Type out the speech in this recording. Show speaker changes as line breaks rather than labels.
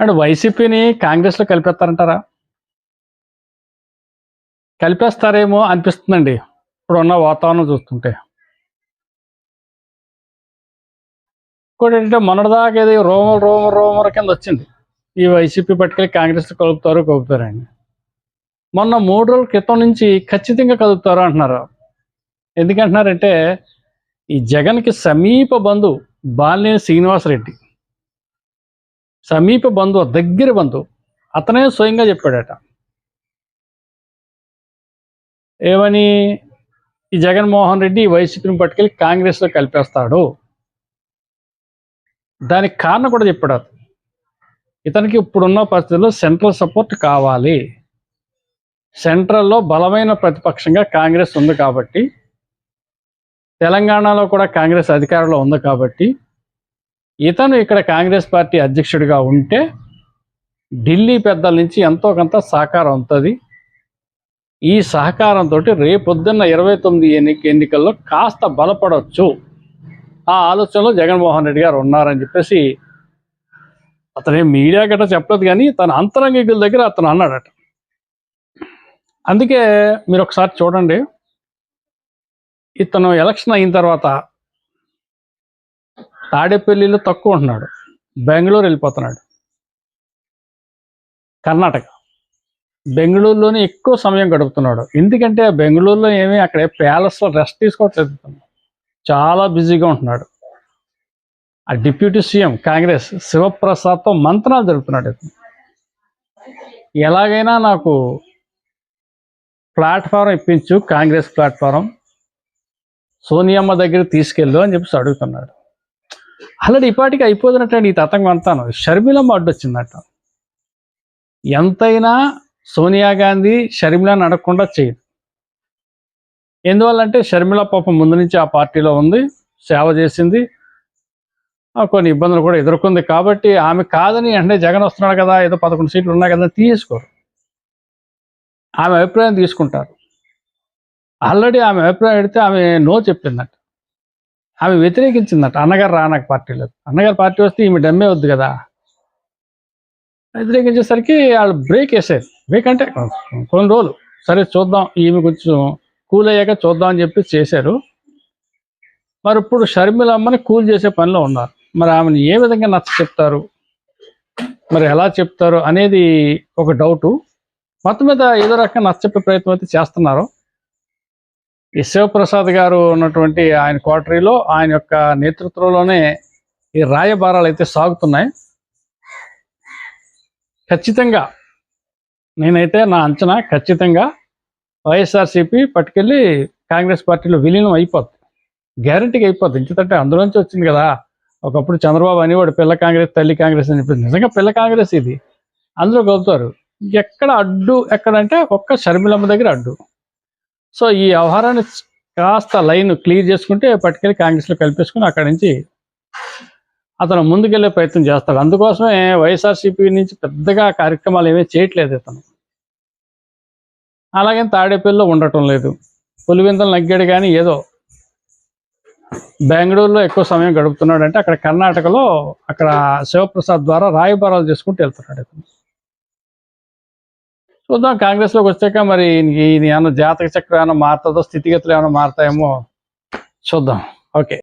And వైసీపీని కాంగ్రెస్లో కలిపేస్తారంటారా? కలిపేస్తారేమో అనిపిస్తుందండి ఇప్పుడు ఉన్న వాతావరణం చూస్తుంటే. ఇంకోటి ఏంటంటే మొన్నటిదాకా ఇది రోమర్ రోమర్ రోమర్ కింద వచ్చింది. ఈ వైసీపీ పట్టుకెళ్ళి కాంగ్రెస్ కలుపుతారు కలుపుతారని మొన్న మూడు రోజుల క్రితం నుంచి ఖచ్చితంగా కలుపుతారు అంటున్నారు. ఎందుకంటున్నారంటే ఈ జగన్కి సమీప బంధువు బాలినేని శ్రీనివాసరెడ్డి. సమీప బంధువు దగ్గర బంధువు. అతనే స్వయంగా చెప్పాడట. ఏమని? ఈ జగన్మోహన్ రెడ్డి ఈ వైసీపీని పట్టుకెళ్ళి కాంగ్రెస్లో కలిపేస్తాడు. దానికి కారణం కూడా చెప్పాడు. అతను ఇతనికి ఇప్పుడున్న పరిస్థితుల్లో సెంట్రల్ సపోర్ట్ కావాలి. సెంట్రల్లో బలమైన ప్రతిపక్షంగా కాంగ్రెస్ ఉంది కాబట్టి తెలంగాణలో కూడా కాంగ్రెస్ అధికారంలో ఉంది కాబట్టి ఇతను ఇక్కడ కాంగ్రెస్ పార్టీ అధ్యక్షుడిగా ఉంటే ఢిల్లీ పెద్దల నుంచి ఎంతో కొంత సహకారం ఉంటుంది ఈ సహకారంతో రేపొద్దున్న ఇరవై తొమ్మిది ఎన్నిక ఎన్నికల్లో కాస్త బలపడవచ్చు ఆ ఆలోచనలో జగన్మోహన్ రెడ్డి గారు ఉన్నారని చెప్పేసి అతను మీడియా గట్ట చెప్పలేదు కానీ తన అంతరంగికుల దగ్గర అతను అన్నాడట. అందుకే మీరు ఒకసారి చూడండి. ఇతను ఎలక్షన్ అయిన తర్వాత తాడేపల్లిలో తక్కువ ఉంటున్నాడు. బెంగళూరు వెళ్ళిపోతున్నాడు. కర్ణాటక. బెంగళూరులోనే ఎక్కువ సమయం గడుపుతున్నాడు. ఎందుకంటే బెంగళూరులో ఏమీ అక్కడ ప్యాలెస్లో రెస్ట్ తీసుకోవట్లేదు చాలా బిజీగా ఉంటున్నాడు. ఆ డిప్యూటీ సీఎం కాంగ్రెస్ శివప్రసాద్తో మంత్రాలు జరుపుతున్నాడు ఎలాగైనా నాకు ప్లాట్ఫారం ఇప్పించు కాంగ్రెస్ ప్లాట్ఫారం. సోనియమ్మ దగ్గర తీసుకెళ్ళు అని చెప్పేసి అడుగుతున్నాడు. ఆల్రెడీ ఇప్పటికి అయిపోతున్నట్టండి ఈ తతంగం అంతాను. షర్మిలమ్మ అడ్డొచ్చిందట. ఎంతైనా సోనియా గాంధీ షర్మిల అడగకుండా చేయదు ఎందువల్లంటే షర్మిల పాపం ముందు నుంచి ఆ పార్టీలో ఉంది సేవ చేసింది. కొన్ని ఇబ్బందులు కూడా ఎదుర్కొంది కాబట్టి ఆమె కాదని అంటే జగన్ వస్తున్నాడు కదా ఏదో పదకొండు సీట్లు ఉన్నాయి కదా తీసుకోరు. ఆమె అభిప్రాయం తీసుకుంటారు. ఆల్రెడీ ఆమె అభిప్రాయం పెడితే ఆమె నో చెప్పిందట. ఆమె వ్యతిరేకించిందట. అన్నగారు రానక పార్టీలో. అన్నగారు పార్టీ వస్తే ఈమె డమ్మే వద్దు కదా. వ్యతిరేకించేసరికి వాళ్ళు బ్రేక్ వేసారు. బ్రేక్ అంటే కొన్ని రోజులు. సరే చూద్దాం ఈమె కొంచెం కూల్ అయ్యాక చూద్దాం అని చెప్పి చేశారు. మరి ఇప్పుడు షర్మిలమ్మని కూల్ చేసే పనిలో ఉన్నారు. మరి ఆమెను ఏ విధంగా నచ్చ చెప్తారు? మరి ఎలా చెప్తారు అనేది ఒక డౌటు. మొత్తం మీద ఏదో రకంగా నచ్చ చెప్పే ప్రయత్నం అయితే చేస్తున్నారు. ఈ శివప్రసాద్ గారు ఉన్నటువంటి ఆయన క్వార్టరీలో ఆయన యొక్క నేతృత్వంలోనే ఈ రాయబారాలు అయితే సాగుతున్నాయి. ఖచ్చితంగా నేనైతే నా అంచనా ఖచ్చితంగా వైఎస్ఆర్సీపీ పట్టుకెళ్ళి కాంగ్రెస్ పార్టీలో విలీనం అయిపోద్ది. గ్యారంటీగా అయిపోద్ది. ఎందుకంటే అందులోంచి వచ్చింది కదా. ఒకప్పుడు చంద్రబాబు అనేవాడు పిల్ల కాంగ్రెస్ తల్లి కాంగ్రెస్ అని చెప్పింది. నిజంగా పిల్ల కాంగ్రెస్ ఇది. అందులో కలుపుతారు ఎక్కడ అడ్డు ఎక్కడంటే ఒక్క షర్మిలమ్మ దగ్గర అడ్డు. సో ఈ వ్యవహారాన్ని కాస్త లైన్ క్లియర్ చేసుకుంటే పట్టుకెళ్ళి కాంగ్రెస్లో కలిపేసుకుని అక్కడి నుంచి అతను ముందుకెళ్ళే ప్రయత్నం చేస్తాడు. అందుకోసమే వైఎస్ఆర్సీపీ నుంచి పెద్దగా కార్యక్రమాలు ఏమీ చేయట్లేదు ఇతను. అలాగే తాడేపల్లిలో ఉండటం లేదు. పులివెందలు నగ్గాడు కానీ ఏదో బెంగళూరులో ఎక్కువ సమయం గడుపుతున్నాడు అంటే అక్కడ కర్ణాటకలో అక్కడ శివప్రసాద్ ద్వారా రాయబారాలు చేసుకుంటూ వెళ్తున్నాడు ఇతను. చూద్దాం కాంగ్రెస్లోకి వచ్చాక మరి ఈయన ఏమైనా జాతక చక్రం ఏమైనా మారుతుందో స్థితిగతులు ఏమైనా మారుతాయేమో చూద్దాం. ఓకే.